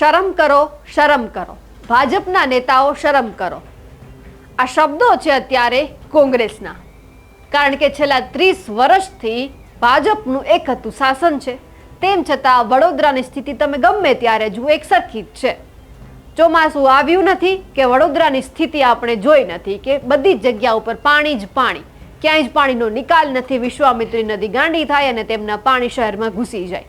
શરમ કરો શરમ કરો. ભાજપના નેતાઓ શરમ કરો. આ શબ્દો છે અત્યારે કોંગ્રેસના. કારણ કે છેલ્લા ત્રીસ વર્ષથી ભાજપનું એક હતું શાસન છે. તેમ છતાં વડોદરાની સ્થિતિ તમે ગમે ત્યારે જુઓ, એક સરખી જ છે. ચોમાસું આવ્યું નથી કે વડોદરાની સ્થિતિ આપણે જોઈ નથી કે બધી જ જગ્યા ઉપર પાણી જ પાણી. ક્યાંય જ પાણીનો નિકાલ નથી, વિશ્વામિત્રી નદી ગાંડી થાય અને તેમના પાણી શહેરમાં ઘૂસી જાય.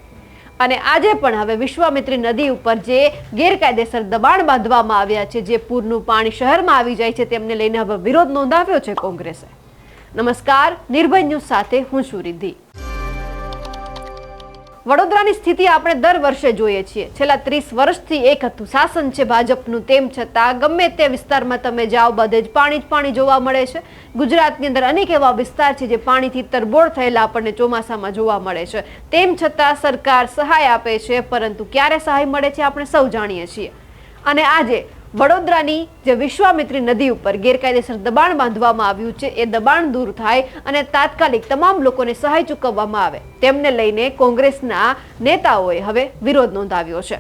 અને આજે પણ હવે વિશ્વામિત્રી નદી ઉપર જે ગેરકાયદેસર દબાણ બાંધવામાં આવ્યા છે, જે પૂરનું પાણી શહેરમાં આવી જાય છે, તેમને લઈને હવે વિરોધ નોંધાવ્યો છે કોંગ્રેસે. નમસ્કાર, નિર્ભય ન્યૂઝ સાથે હું છું રિદ્ધિ. વડોદરાની સ્થિતિ આપણે દર વર્ષે જોઈએ છીએ. છેલ્લા ત્રીસ વર્ષથી એક હતું. શાસન છે ભાજપનું, તેમ છતાં ગમે તે વિસ્તારમાં તમે જાઓ, બધે જ પાણી જ પાણી જોવા મળે છે. ગુજરાતની અંદર અનેક એવા વિસ્તાર છે જે પાણીથી તરબોળ થયેલા આપણને ચોમાસામાં જોવા મળે છે. તેમ છતાં સરકાર સહાય આપે છે, પરંતુ ક્યારે સહાય મળે છે આપણે સૌ જાણીએ છીએ. અને આજે વડોદરાની જે વિશ્વામિત્રી નદી ઉપર ગેરકાયદેસર દબાણ બાંધવામાં આવ્યું છે, એ દબાણ દૂર થાય અને તાત્કાલિક તમામ લોકોને સહાય ચૂકવવામાં આવે. તેમને લઈને કોંગ્રેસના નેતાઓએ હવે વિરોધ નોંધાવ્યો છે.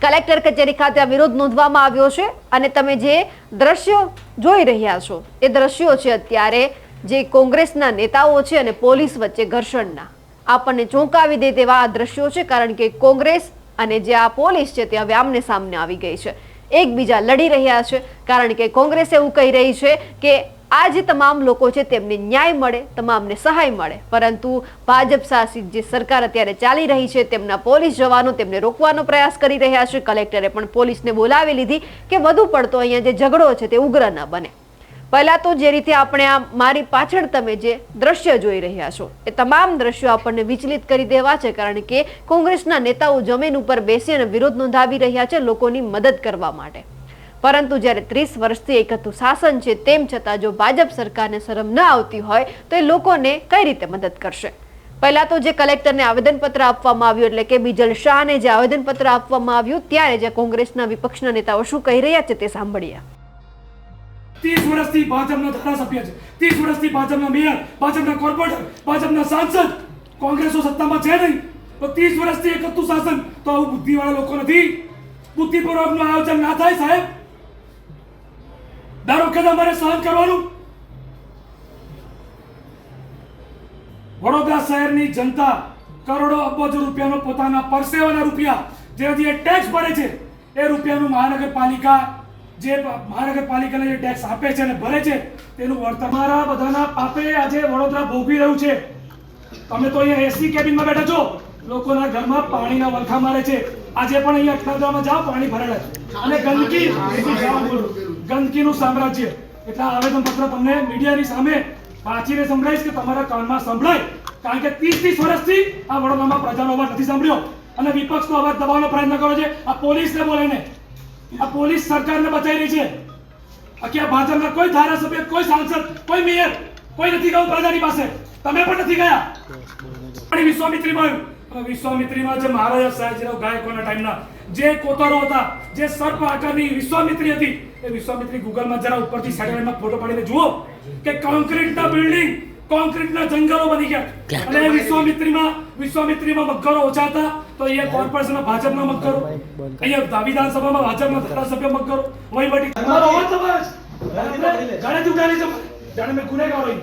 કલેક્ટર કચેરી ખાતે આ વિરોધ નોંધવામાં આવ્યો છે અને તમે જે દ્રશ્યો જોઈ રહ્યા છો, એ દ્રશ્યો છે અત્યારે જે કોંગ્રેસના નેતાઓ છે અને પોલીસ વચ્ચે ઘર્ષણના. આપણને ચોંકાવી દે તેવા આ દ્રશ્યો છે, કારણ કે કોંગ્રેસ અને જે આ પોલીસ છે તે હવે આમને સામને આવી ગઈ છે. એકબીજા લડી રહ્યા છે. કારણ કે કોંગ્રેસ એવું કહી રહી છે કે આ જે તમામ લોકો છે તેમને ન્યાય મળે, તમામને સહાય મળે. પરંતુ ભાજપ શાસિત જે સરકાર અત્યારે ચાલી રહી છે તેમના પોલીસ જવાનો તેમને રોકવાનો પ્રયાસ કરી રહ્યા છે. કલેક્ટરે પણ પોલીસને બોલાવી લીધી કે વધુ પડતો અહીંયા જે ઝઘડો છે તે ઉગ્ર ન બને. પહેલા તો જે રીતે આપણે આ મારી પાછળ તમે જે દ્રશ્ય જોઈ રહ્યા છો, એ તમામ દ્રશ્યો આપણને વિચલિત કરી દેવા છે, કારણ કે કોંગ્રેસના નેતાઓ જમીન ઉપર બેસી અને વિરોધ નોંધાવી રહ્યા છે લોકોની મદદ કરવા માટે. પરંતુ જ્યારે ત્રીસ વર્ષથી એક હતું શાસન છે, તેમ છતાં જો ભાજપ સરકારને શરમ ન આવતી હોય, તો એ લોકોને કઈ રીતે મદદ કરશે? પહેલા તો જે કલેક્ટરને આવેદનપત્ર આપવામાં આવ્યું, એટલે કે બીજલ શાહને જે આવેદનપત્ર આપવામાં આવ્યું, ત્યારે જે કોંગ્રેસના વિપક્ષના નેતાઓ શું કહી રહ્યા છે તે સાંભળીએ. ત્રીસ વર્ષથી ભાજપના ધારાસભ્ય છે. ત્રીસ વર્ષથી ભાજપના મેયર, ભાજપના કોર્પોરેટર, ભાજપના સાંસદ. કોંગ્રેસો સત્તામાં છે નહીં. તો ત્રીસ વર્ષથી એક શાસન, તો આવું બુદ્ધિવાળા લોકો નથી. બુદ્ધિપૂર્વકનું આયોજન ના થાય, સાહેબ? દર વખતે અમારે સહન કરવાનું. વડોદરા શહેરની જનતા કરોડો અબજ રૂપિયાનો પોતાના પરસેવાના રૂપિયા જે ટેક્સ ભરે છે, એ રૂપિયાનું મહાનગરપાલિકા જે મહાનગરપાલિકાને જે ટેક્સ આપે છે અને ભરે છે, તેનું વળતર બધાના પાપે આજે વડોદરા ભોગવી રહ્યું છે. તમે તો અહીંયા એસી કેબિનમાં બેઠા છો. લોકોના ઘરમાં પાણીના વલખા મારે છે. આજે પણ અહીંયા અઠવાડિયામાં જાઓ, પાણી ભરેલા છે અને ગંદકી ગંદકીનું સામ્રાજ્ય. એટલે આવેદન પત્ર તમને મીડિયાની સામે વાંચીને સંભળાઈશ કે તમારા કાનમાં સંભળાય. કારણ કે ત્રીસ ત્રીસ વર્ષથી આ વડોદરામાં પ્રજાનો અવાજ નથી સાંભળ્યો. અને વિપક્ષનો અવાજ દબાવવાનો પ્રયત્ન કરો છે. આ પોલીસને બોલાઈને આ પોલીસ સરકારને બચાવી રહી છે. બાકી આ ભાજપના કોઈ ધારાસભ્ય, કોઈ સાંસદ, કોઈ મેયર, કોઈ નથી ગયું પ્રજાની પાસે. તમે પણ નથી ગયા? અને વિશ્વામિત્રીમાં અને વિશ્વામિત્રીમાં જે મહારાજા સયાજીરાવ ગાયકવાડના ટાઈમના જે કોતરો હતા, જે સર્પ આકારની વિશ્વામિત્રી હતી, એ વિશ્વામિત્રી ગૂગલમાં જરા ઉપરથી સેટેલાઇટમાં ફોટો પાડીને જુઓ કે કોન્ક્રીટના બિલ્ડિંગ કોન્ક્રીટના જંગલો બની ગયા. અને વિશ્વામિત્રીમાં વિશ્વામિત્રીમાં મગરો ઓછા હતા તો અહીંયા કોર્પોરેશનમાં ભાજપના મગરો અહીંયા વિધાનસભામાં ભાજપના ધારાસભ્ય મગરો વહીવટી તમારો અવાજ છે જાણે ચૂંટાયેલી છે જાણે મેં ગુનેગાર હોય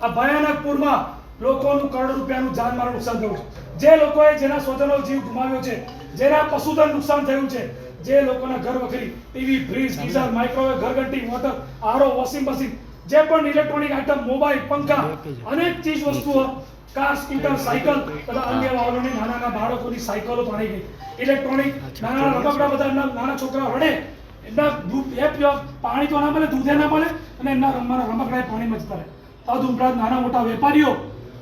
આ ભયાનકપુરમાં લોકોનું કરોડો રૂપિયાનું જાનમાલ નુકસાન થયું છે. જે લોકોએ જેના સ્વજનો જીવ ગુમાવ્યો છે જેના પશુધન નુકસાન થયું છે જે લોકોના ઘર વખરી ટીવી ફ્રીજ ગીઝર માઇક્રોવેવ ઘરઘંટી મોટર આરો વોશિંગ મશીન જે પણ ઇલેક્ટ્રોનિક આઇટમ મોબાઈલ પંખા અનેક ચીજ વસ્તુઓ કાર સ્કૂટર સાયકલ તથા અન્ય વાહનોની નાના નાના બાળકોની સાયકલો પાણી ગઈ. ઇલેક્ટ્રોનિક નાના નાના રમકડા બધા એમના નાના છોકરા રડે. એમના દૂધ એ પાણી તો ના મળે દૂધે ના મળે અને એમના રમવાના રમકડા પાણીમાં જતા રહે. તદ ઉપરાંત નાના મોટા વેપારીઓ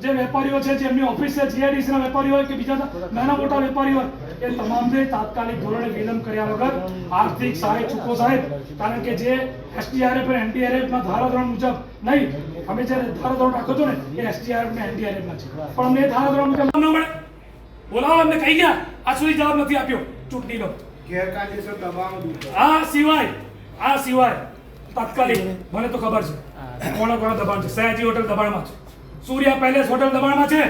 જે વેપારીઓ છે જે એમની ઓફિસ છે જીઆઈડીસી ના વેપારીઓ હોય કે બીજા નાના મોટા વેપારીઓ હોય એ તમામને તાત્કાલિક ધોરણે વિલંબ કર્યા વગર આર્થિક સહાય ચૂકવો સાહેબ. કારણ કે જે એસટીઆરએફ અને એનડીઆરએફ ના ધારાધોરણ મુજબ નહીં અમે જે ધારાધોરણ રાખો છો ને એ એસટીઆરએફ ને એનડીઆરએફ ના છે. પણ અમને ધારાધોરણ મુજબ ન મળે. બોલાવો અમને કહી ગયા. આ સુધી જવાબ નથી આપ્યો. ચૂંટણીનો ગેરકાયદેસર દબાણ આ સિવાય આ સિવાય તાત્કાલિક મને તો ખબર છે. કોણ કોણ દબાણ છે? સયાજી હોટલ દબાણમાં છે. સૂર્યા પેલેસ હોટલ દબાણમાં છે?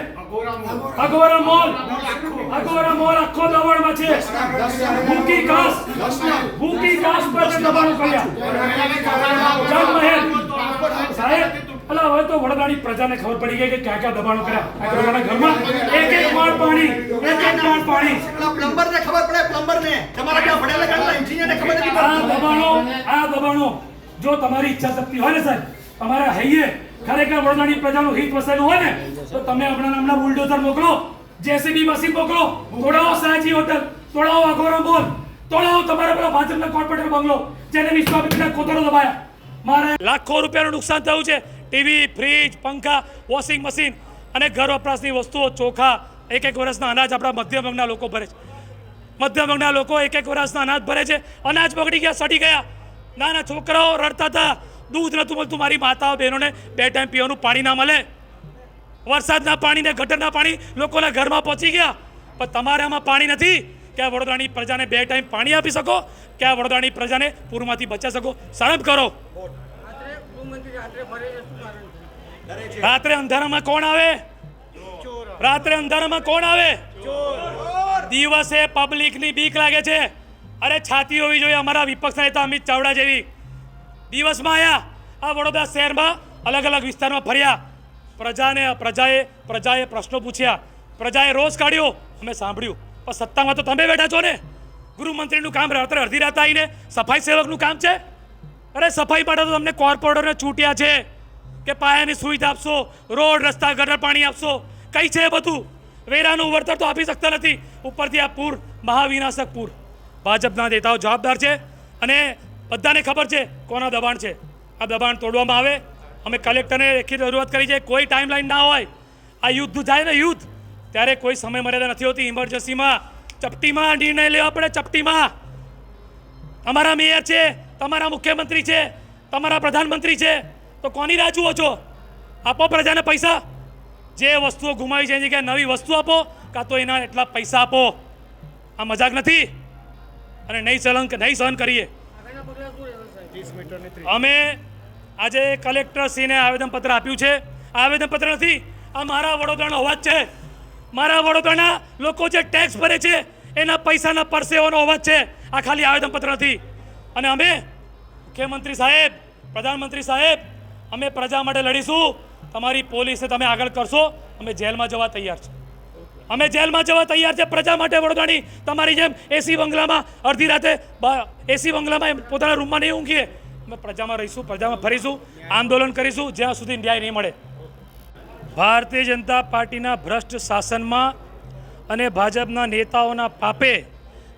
Agora mall. અગોરા મોલ આખો. દબાણમાં છે. ભૂકી કાસ ભૂકી કાસ પર દબાણો કર્યા. જગમહેલ સાહેબ અલા હવે તો વડોદરાની પ્રજાને ખબર પડી ગઈ કે ક્યાં ક્યાં દબાણો કર્યા. વડોદરાના ઘરમાં. એક એક માળ પાણી એક એક માળ પાણી. પ્લમ્બર ને ખબર પડે પ્લમ્બર ને તમારા ક્યાં ભણેલા ગણેલા engineer ને ખબર નથી આ દબાણો આ દબાણો જો તમારી ઈચ્છા શક્તિ હોય ને સાહેબ તમારા હૈયે ખરેખર વડોદરાની પ્રજાનું હિત વસેલું હોય ને, તો તમે હમણાં હમણાં બુલડોઝર મોકલો, જેસીબી મશીન મોકલો. તોડાવો સયાજી હોટલ. તોડાવો અઘોરા બોલ તોડાવો તમારા પેલા ભાજપના કોર્પોરેટર બંગલો, જેને વિશ્વામિત્રના કોતરો દબાયા. મારે લાખો રૂપિયાનું નુકસાન થયું છે. ટીવી ફ્રીજ પંખા વોશિંગ મશીન અને ઘર વપરાશની વસ્તુઓ ચોખા એક એક વર્ષના અનાજ આપણા મધ્યમ લોકો ભરે છે. મધ્યમ વર્ગના લોકો એક એક વર્ષના અનાજ ભરે છે. અનાજ બગડી ગયા, સડી ગયા. નાના છોકરાઓ રડતા હતા. દૂધ નતું મળતું મારી માતાઓ બહેનોને. બે ટાઈમ પીવાનું પાણી ના મળે. વરસાદના પાણી ને ગટરના પાણી લોકોના ઘરમાં પહોંચી ગયા. પણ તમારે આમાં પાણી નથી. કે વડોદરાની પ્રજાને બે ટાઈમ પાણી આપી શકો કે વડોદરાની પ્રજાને પૂરમાંથી બચાવી શકો. શરમ કરો. રાત્રે અંધારામાં કોણ આવે? રાત્રે અંધારામાં કોણ આવે? દિવસે પબ્લિકની બીક લાગે છે. અરે છાતી હોવી જોઈએ અમારા વિપક્ષ નેતા અમિત ચાવડા જેવી. દિવસમાં આયા. આ વડોદરા શહેરમાં અલગ અલગ વિસ્તારમાં ફર્યા. પ્રજાને, પ્રજાએ પ્રજાએ પ્રશ્નો પૂછ્યા. પ્રજાએ રોષ કાઢ્યો. અમે સાંભળ્યું. પણ સત્તામાં તો તમે બેઠા છો ને? ગૃહમંત્રીનું કામ રાત્રે અડધી રાત આવીને સફાઈ સેવકનું કામ છે? અરે સફાઈ માટે તો તમને કોર્પોરેટરને છૂટ્યા છે કે પાયાની સુવિધા આપશો, રોડ, રસ્તા, ગટર પાણી આપશો. કઈ છે બધું? વેરાનું વળતર તો આપી શકતા નથી. ઉપરથી આ પૂર, મહાવિનાશક પૂર. ભાજપના નેતાઓ જવાબદાર છે. અને બધાને ખબર છે કોના દબાણ છે. આ દબાણ તોડવામાં આવે. અમે કલેક્ટરને લેખિત રજૂઆત કરી છે, કોઈ ટાઈમલાઈન ના હોય. આ યુદ્ધ જાય ને યુદ્ધ. ત્યારે કોઈ સમય મર્યાદા નથી હોતી. ઇમરજન્સીમાં ચપટીમાં નિર્ણય લેવા પડે ચપટીમાં. તમારા મેયર છે, તમારા મુખ્યમંત્રી છે, તમારા પ્રધાનમંત્રી છે. તો કોની રાહ જુઓ છો? આપો પ્રજાને પૈસા. જે વસ્તુઓ ગુમાવી છે જગ્યાએ નવી વસ્તુ આપો, કાં તો એના એટલા પૈસા આપો. આ મજાક નથી. અને નહીં સહન નહીં સહન કરીએ. અમે આજે કલેક્ટરશ્રીને આવેદનપત્ર આપ્યું છે. આવેદનપત્ર નથી, આ મારા વડોદરાનો અવાજ છે. મારા વડોદરાના લોકો જે ટેક્સ ભરે છે, એના પૈસાના પરસેવાનો અવાજ છે. આ ખાલી આવેદનપત્ર નથી. અને અમે મુખ્યમંત્રી સાહેબ, પ્રધાનમંત્રી સાહેબ, અમે પ્રજા માટે લડીશું. તમારી પોલીસને તમે આગળ કરશો. અમે જેલમાં જવા તૈયાર છે અમે જેલમાં જવા તૈયાર છે. પ્રજા માટે વડોદરાની તમારી જેમ એસી બંગલામાં અડધી રાતે એસી બંગલામાં પોતાના રૂમમાં નહીં ઊંઘીએ. અમે પ્રજામાં રહીશું, પ્રજામાં ફરીશું, આંદોલન કરીશું, જ્યાં સુધી ન્યાય નહીં મળે. ભારતીય જનતા પાર્ટીના ભ્રષ્ટ શાસનમાં અને ભાજપના નેતાઓના પાપે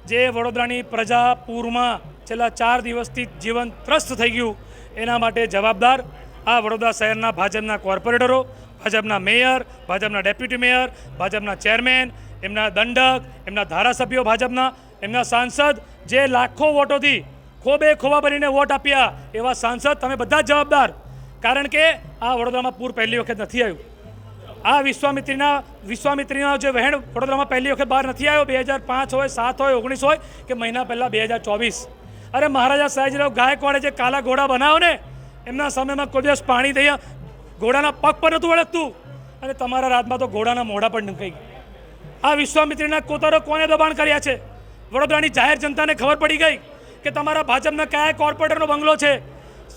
જે વડોદરાની પ્રજા પૂરમાં છેલ્લા ચાર દિવસથી જીવન ત્રસ્ત થઈ ગયું, એના માટે જવાબદાર આ વડોદરા શહેરના ભાજપના કોર્પોરેટરો ભાજપના મેયર, ભાજપના ડેપ્યુટી મેયર, ભાજપના ચેરમેન, એમના દંડક, એમના ધારાસભ્યો ભાજપના, એમના સાંસદ જે લાખો વોટોથી ખોબે ખોબા બનીને વોટ આપ્યા એવા સાંસદ તમે બધા જ જવાબદાર. કારણ કે આ વડોદરામાં પૂર પહેલી વખત નથી આવ્યું. આ વિશ્વામિત્રીના વિશ્વામિત્રીના જે વહેણ વડોદરામાં પહેલી વખત બહાર નથી આવ્યો, બે હજાર પાંચ હોય, સાત હોય, ઓગણીસ હોય, કે મહિના પહેલાં બે હજાર ચોવીસ. અરે મહારાજા સયાજીરાવ ગાયકવાડે જે કાલા ઘોડા બનાવ્યો ને એમના સમયમાં કોઈ દિવસ પાણી થયા ઘોડાના પગ પર નહોતું વળગતું અને તમારા રાજમાં તો ઘોડાના મોઢા પર નીકળી આ વિશ્વામિત્રીના કોતરો કોને દબાણ કર્યા છે? વડોદરાની જાહેર જનતાને ખબર પડી ગઈ કે તમારા ભાજપના કયા કોર્પોરેટરનો બંગલો છે?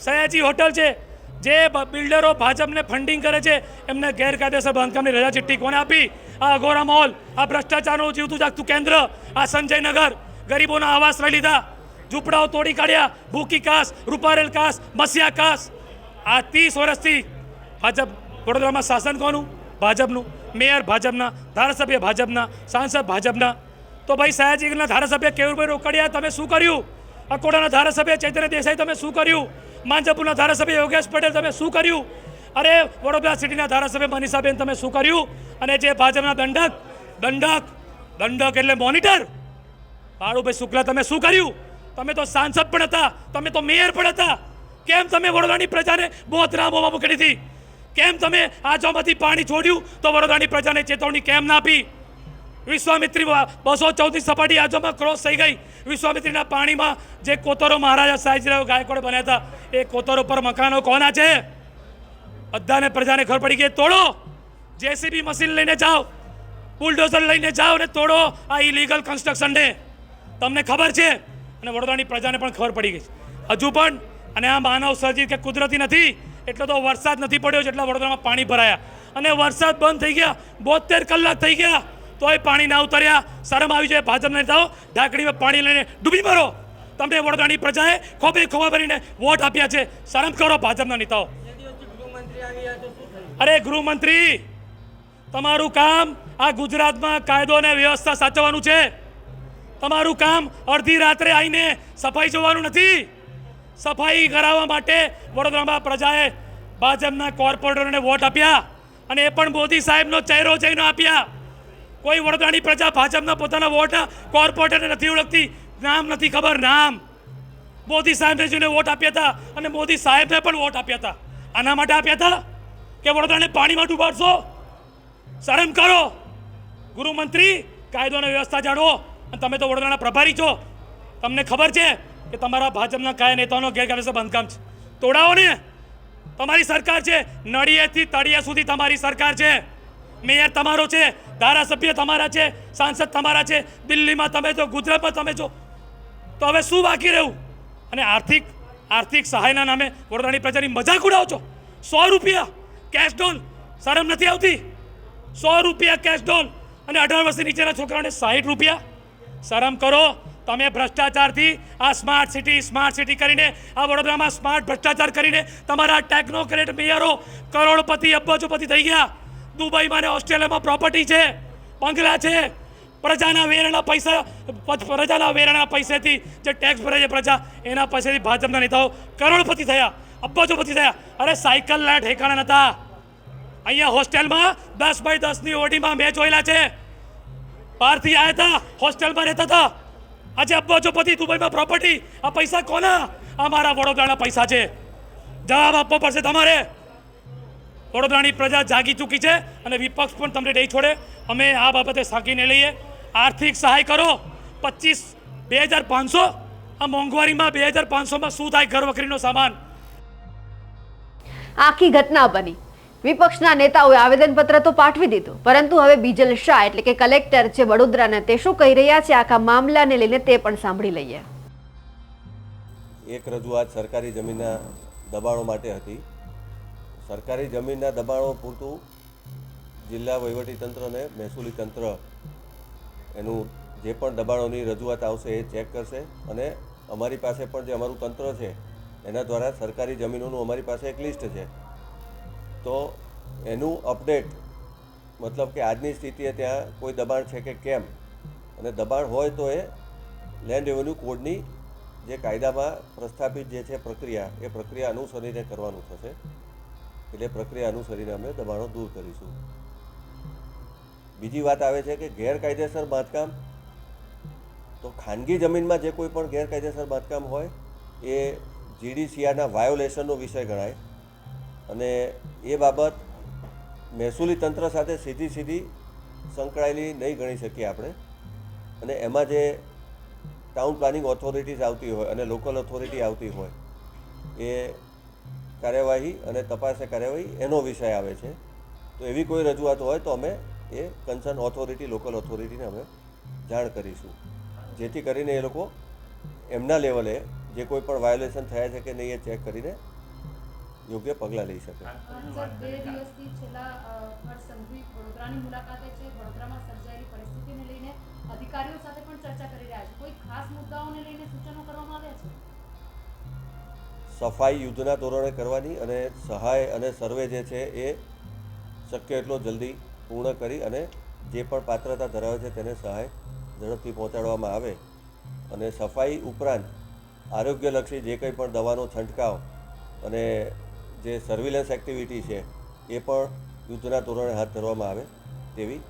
સયાજી હોટલ છે. જે બિલ્ડરો ભાજપને ફંડિંગ કરે છે, એમને ગેરકાયદેસર બાંધકામની રજા ચિઠ્ઠી કોને આપી? આ અઘોરા મોલ આ ભ્રષ્ટાચારનું જીવતું જાગતું કેન્દ્ર, આ સંજયનગર, ગરીબોના આવાસ લઈ લીધા. ઝૂંપડાઓ તોડી કાઢ્યા. ભૂકી કાસ, રૂપારેલ કાસ મસિયા કાસ. આ ત્રીસ વર્ષથી ભાજપ વડોદરામાં શાસન કોનું? ભાજપનું. મેયર ભાજપના, ધારાસભ્ય ભાજપના, સાંસદ ભાજપના. તો ભાઈ સયાજીના ધારાસભ્ય કેવુરભાઈ રોકડિયા? તમે શું કર્યું? અકોડાના ધારાસભ્ય ચૈતન્ય દેસાઈ, તમે શું કર્યું? માંજપુરના ધારાસભ્ય યોગેશ પટેલ, તમે શું કર્યું? અરે, વડોદરા સિટીના ધારાસભ્ય મનીષાબેન, તમે શું કર્યું? અને જે ભાજપના દંડક દંડક દંડક એટલે મોનિટર. બાળુભાઈ શુક્લા, તમે શું કર્યું? તમે તો સાંસદ પણ હતા, તમે તો મેયર પણ હતા. કેમ તમે વડોદરાની પ્રજાને બોતરામોમાં મૂકી દીધી? કેમ તમે આજોમાંથી પાણી છોડ્યું? તો વડોદરાની પ્રજાને ચેતવણી કેમ ના આપી? વિશ્વામિત્રી બસો ચૌદની સપાટી આજોમાં ક્રોસ થઈ ગઈ. વિશ્વામિત્રીના પાણીમાં જે કોતરો મહારાજા સાહેબરાવ ગાયકોડ બન્યા હતા, એ કોતરો પર મકાનો કોના છે? બધાને પ્રજાને ખબર પડી ગઈ, તોડો! જેસીબી મશીન લઈને જાઓ, બુલડોઝર લઈને જાઓ અને તોડો આ ઇલીગલ કન્સ્ટ્રક્શનને તમને ખબર છે? અને વડોદરાની પ્રજાને પણ ખબર પડી ગઈ હજુ પણ, અને આ માનવ સર્જિત કે કુદરતી નથી એટલો તો વરસાદ નથી પડ્યો જેટલા વડોદરામાં પાણી ભરાયા. અને વરસાદ બંધ થઈ ગયા, બોતેર કલાક થઈ ગયા, તોય પાણી ના ઉતર્યા. શરમ આવી જાય ભાજપના નેતાઓ ઢાંકડીમાં પાણી લઈને ડૂબી મરો. તમને વડોદરાની પ્રજાએ ખોબે ખોબા ભરીને વોટ આપ્યા છે. શરમ કરો ભાજપના નેતાઓ. અરે ગૃહમંત્રી, તમારું કામ આ ગુજરાતમાં કાયદો અને વ્યવસ્થા સાચવવાનું છે. તમારું કામ અડધી રાત્રે આવીને સફાઈ જોવાનું નથી. સફાઈ કરાવવા માટે વડોદરામાં પ્રજાએ ભાજપના કોર્પોરેટરોને વોટ આપ્યા અને એ પણ મોદી સાહેબનો ચહેરો જઈને આપ્યા. કોઈ વડોદરાની પ્રજા ભાજપના પોતાના વોટ કોર્પોરેટરને નથી ઓળખતી? નામ નથી ખબર, નામ. મોદી સાહેબને જોઈને વોટ આપ્યા હતા અને મોદી સાહેબને પણ વોટ આપ્યા હતા. આના માટે આપ્યા હતા? કે વડોદરાને પાણીમાં ડૂબાડશો? શરમ કરો. ગૃહમંત્રી કાયદો અને વ્યવસ્થા જાળવો. અને તમે તો વડોદરાના પ્રભારી છો. તમને ખબર છે કે તમારા ભાજપના કયા નેતાઓનો ગેરકાયદેસર બંધકામ છે. તોડાવો ને. તમારી સરકાર છે, નળિયેથી તળિયા સુધી તમારી સરકાર છે. મેયર તમારો છે, ધારાસભ્ય તમારા છે, સાંસદ તમારા છે, દિલ્હીમાં તમે છો, ગુજરાતમાં તમે છો. તો હવે શું બાકી રહ્યું? અને આર્થિક આર્થિક સહાયના નામે વડોદરાની પ્રજાની મજાક ઉડાવો છો. સો રૂપિયા કેશ ડોલ શરમ નથી આવતી? સો રૂપિયા કેશ ડોલ અને અઢાર વર્ષથી નીચેના છોકરાઓને સાહીઠ રૂપિયા. શરમ કરો. તમે ભ્રષ્ટાચારથી આ સ્માર્ટ સિટી સ્માર્ટ સિટી કરીને, આ વડોદરામાં સ્માર્ટ ભ્રષ્ટાચાર કરીને તમારા ટેકનોક્રેટ મેયરો કરોડપતિ, અબજોપતિ થઈ ગયા. દુબઈમાં ને ઓસ્ટ્રેલિયામાં પ્રોપર્ટી છે, બંગલા છે. પ્રજાના વેરના પૈસા, પ્રજાના વેરના પૈસેથી જે ટેક્સ ભરે છે પ્રજા, એના પૈસેથી ભાજપના નેતાઓ કરોડપતિ થયા, અબજોપતિ થયા. અરે સાયકલના ઠેકાણા નહોતા અહીંયા હોસ્ટેલમાં દસ બાય દસની ઓડીમાં મેં જોયેલા છે. બહારથી આવ્યા હતા, હોસ્ટેલમાં રહેતા હતા. આજે અબજોપતિ દુબઈમાં પ્રોપર્ટી આ પૈસા કોના? આ મારા વડોદરાના પૈસા છે. જવાબ આપવો પડશે તમારે. વડોદરાની પ્રજા જાગી ચૂકી છે અને વિપક્ષ પણ તમને નહીં છોડે. અમે આ બાબતે સાંકીને લઈએ. આર્થિક સહાય કરો. પચીસ, બે હજાર પાંચસો, આ મોંઘવારીમાં બે હજાર પાંચસોમાં શું થાય ઘર વખરીનો સામાન? આખી ઘટના બની. વિપક્ષના નેતાઓએ આવેદનપત્ર તો પાઠવી દીધું, પરંતુ હવે બીજલ શાહ એટલે કે કલેક્ટર છે વડોદરાના તે શું કહી રહ્યા છે, આખા મામલાને લઈને તે પણ સાંભળી લઈએ. એક રજૂઆત સરકારી જમીનના દબાણો માટે હતી. સરકારી જમીનના દબાણો પૂરતું જિલ્લા વહીવટીતંત્ર અને મહેસૂલી તંત્ર એનું જે પણ દબાણોની રજૂઆત આવશે એ ચેક કરશે અને અમારી પાસે પણ જે અમારું તંત્ર છે, એના દ્વારા સરકારી જમીનોનું અમારી પાસે એક લિસ્ટ છે. તો એનું અપડેટ, મતલબ કે આજની સ્થિતિએ ત્યાં કોઈ દબાણ છે કે કેમ? અને દબાણ હોય તો એ લેન્ડ રેવન્યુ કોડની જે કાયદામાં પ્રસ્થાપિત જે છે પ્રક્રિયા, એ પ્રક્રિયા અનુસરીને કરવાનું થશે. એટલે પ્રક્રિયા અનુસરીને અમે દબાણો દૂર કરીશું. બીજી વાત આવે છે કે ગેરકાયદેસર બાંધકામ, તો ખાનગી જમીનમાં જે કોઈ પણ ગેરકાયદેસર બાંધકામ હોય, એ જીડીસીઆરના વાયોલેશનનો વિષય ગણાય. અને એ બાબત મહેસૂલી તંત્ર સાથે સીધી સીધી સંકળાયેલી નહીં ગણી શકીએ આપણે. અને એમાં જે ટાઉન પ્લાનિંગ ઓથોરિટીઝ આવતી હોય અને લોકલ ઓથોરિટી આવતી હોય, એ કાર્યવાહી અને તપાસ કાર્યવાહી એનો વિષય આવે છે. તો એવી કોઈ રજૂઆત હોય તો અમે એ કન્સર્ન ઓથોરિટી, લોકલ ઓથોરિટીને અમે જાણ કરીશું. જેથી કરીને એ લોકો એમના લેવલે જે કોઈ પણ વાયોલેશન થયા છે કે નહીં એ ચેક કરીને યોગ્ય પગલાં લઈ શકે. સર બે દિવસથી છેલ્લા અ, હર્ષ સંઘવી વડોદરાની મુલાકાતે છે. વડોદરામાં સર્જાયેલી પરિસ્થિતિને લઈને અધિકારીઓ સાથે પણ ચર્ચા કરી રહ્યા છે. કોઈ ખાસ મુદ્દાઓને લઈને સૂચનો કરવામાં આવ્યા છે? સફાઈ યુદ્ધના ધોરણે કરવાની અને સહાય અને સર્વે જે છે એ શક્ય એટલો જલ્દી પૂર્ણ કરી અને જે પણ પાત્રતા ધરાવે છે તેને સહાય ઝડપથી પહોંચાડવામાં આવે. અને સફાઈ ઉપરાંત આરોગ્યલક્ષી જે કંઈ પણ દવાનો છંટકાવ અને જે સર્વિલન્સ એક્ટિવિટી છે એ પણ યુદ્ધના ધોરણે હાથ ધરવામાં આવે તેવી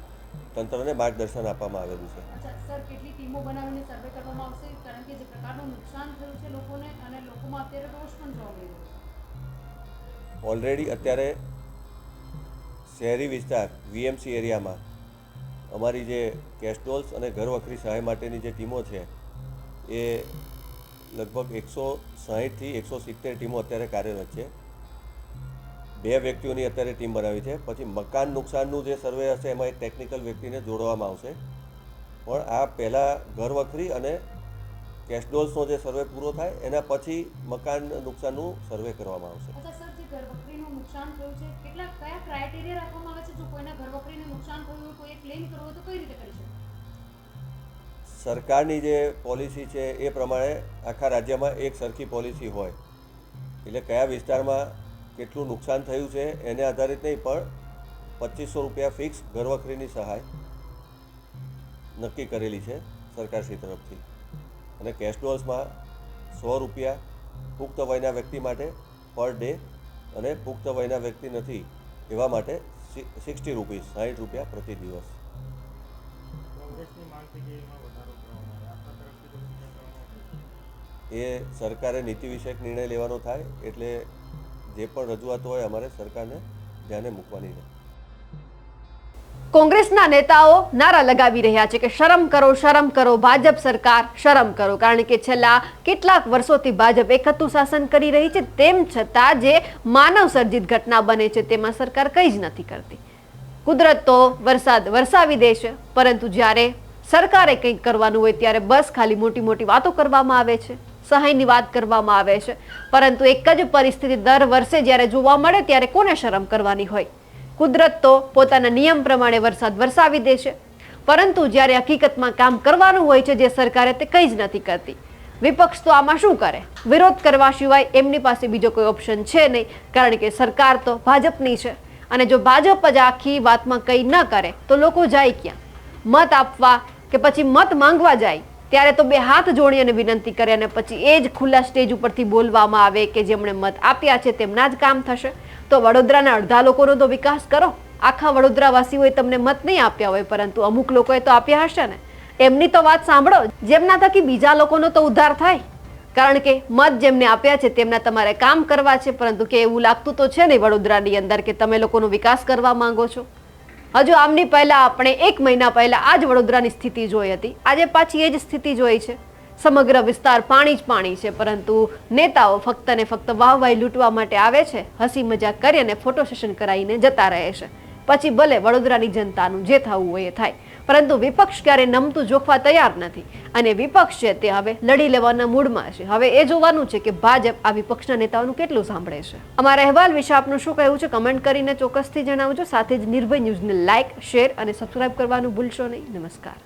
તંત્રને માર્ગદર્શન આપવામાં આવેલું છે. સર કેટલી ટીમો બનાવીને સર્વે કરવામાં આવશે? કારણ કે જે પ્રકારનું નુકસાન થયું છે લોકોને અને લોકોમાં અત્યારે રોષ પણ જોવા મળી ઓલરેડી અત્યારે શહેરી વિસ્તાર વીએમસી એરિયામાં અમારી જે કેસ્ટોલ્સ અને ઘર વખરી સહાય માટેની જે ટીમો છે એ લગભગ એકસો સાહીઠથી એકસો સિત્તેર ટીમો અત્યારે કાર્યરત છે. બે વ્યક્તિઓની અત્યારે ટીમ બનાવી છે. પછી મકાન નુકસાનનું જે સર્વે હશે એમાં એક ટેકનિકલ વ્યક્તિને જોડવામાં આવશે. પણ આ પહેલાં ઘર વખરી અને કેશડોલ્સનો જે સર્વે પૂરો થાય એના પછી મકાન નુકસાનનું સર્વે કરવામાં આવશે. સરકારની જે પોલિસી છે એ પ્રમાણે આખા રાજ્યમાં એક સરખી પોલિસી હોય. એટલે કયા વિસ્તારમાં કેટલું નુકસાન થયું છે એને આધારિત નહીં, પણ પચીસો રૂપિયા ફિક્સ ઘરવખરીની સહાય નક્કી કરેલી છે સરકારશ્રી તરફથી. અને કેશ ડોલ્સમાં સો રૂપિયા પુખ્ત વયના વ્યક્તિ માટે પર ડે અને પુખ્ત વયના વ્યક્તિ નથી, એવા માટે સિક્સટી રૂપીસ સાઠ રૂપિયા પ્રતિ દિવસ. એ સરકારે નીતિ વિષયક નિર્ણય લેવાનો થાય એટલે જે પણ રજૂઆતો હોય અમારે સરકારને ધ્યાને મૂકવાની રહે કોંગ્રેસના નેતાઓ નારા લગાવી રહ્યા છે કે શરમ કરો શરમ કરો, ભાજપ સરકાર શરમ કરો. કારણ કે છેલ્લા કેટલાક વર્ષોથી ભાજપ એકતું શાસન કરી રહી છે, તેમ છતાં જે માનવ સર્જિત ઘટના બને છે, તેમાં સરકાર કંઈ જ નથી કરતી. કુદરત તો વરસાદ વરસાવી દે છે, પરંતુ જ્યારે સરકારે કંઈક કરવાનું હોય, ત્યારે બસ ખાલી મોટી મોટી વાતો કરવામાં આવે છે. સહાયની વાત કરવામાં આવે છે. પરંતુ એક જ પરિસ્થિતિ દર વર્ષે જ્યારે જોવા મળે ત્યારે કોને શરમ કરવાની હોય? કુદરત તો પોતાના નિયમ પ્રમાણે વરસાદ વરસાવી દે છે. પરંતુ જ્યારે હકીકતમાં કામ કરવાનું હોય છે જે સરકારે તે કંઈ જ નથી કરતી. વિપક્ષ તો આમાં શું કરે? વિરોધ કરવા સિવાય એમની પાસે બીજો કોઈ ઓપ્શન છે નહીં, કારણ કે સરકાર તો ભાજપની છે. અને જો ભાજપ જ આખી વાતમાં કંઈ ન કરે, તો લોકો જાય ક્યાં? મત આપવા કે પછી મત માંગવા જાય? ત્યારે તો બે હાથ જોડી અને વિનંતી કરે અને પછી એ જ ખુલ્લા સ્ટેજ ઉપરથી બોલવામાં આવે કે જેમણે મત આપ્યા છે તેમના જ કામ થશે. તો વડોદરાના અડધા લોકોનો તો વિકાસ કરો. આખા વડોદરાવાસીઓએ તમને મત નહીં આપ્યા હોય, પરંતુ અમુક લોકોએ તો આપ્યા હશે ને. એમની તો વાત સાંભળો. જેમના થકી બીજા લોકોનો તો ઉદ્ધાર થાય. કારણ કે મત જેમને આપ્યા છે તેમના તમારે કામ કરવા છે, પરંતુ કે એવું લાગતું તો છે નહીં વડોદરાની અંદર કે તમે લોકોનો વિકાસ કરવા માંગો છો? હજુ આમની પહેલા આપણે એક મહિના પહેલા આ જ વડોદરાની સ્થિતિ જોઈ હતી. આજે પાછી એ જ સ્થિતિ જોઈ છે. સમગ્ર વિસ્તાર પાણી જ પાણી છે, પરંતુ નેતાઓ ફક્ત ને ફક્ત વાહવાહી લૂંટવા માટે આવે છે, હસી મજાક કરી અને ફોટો સેશન કરાવીને જતા રહે છે. પછી ભલે વડોદરાની જનતાનું જે થવું હોય એ થાય. પરંતુ વિપક્ષ ક્યારે નમતું જોખવા તૈયાર નથી. અને વિપક્ષ છે તે હવે લડી લેવાના મૂડમાં છે. હવે એ જોવાનું છે કે ભાજપ આ વિપક્ષના નેતાઓનું કેટલું સાંભળે છે. અમારા અહેવાલ વિશે આપનું શું કહેવું છે કમેન્ટ કરીને ચોક્કસથી જણાવજો. સાથે જ નિર્ભય ન્યૂઝને લાઇક શેર અને સબસ્ક્રાઇબ કરવાનું ભૂલશો નહીં. નમસ્કાર.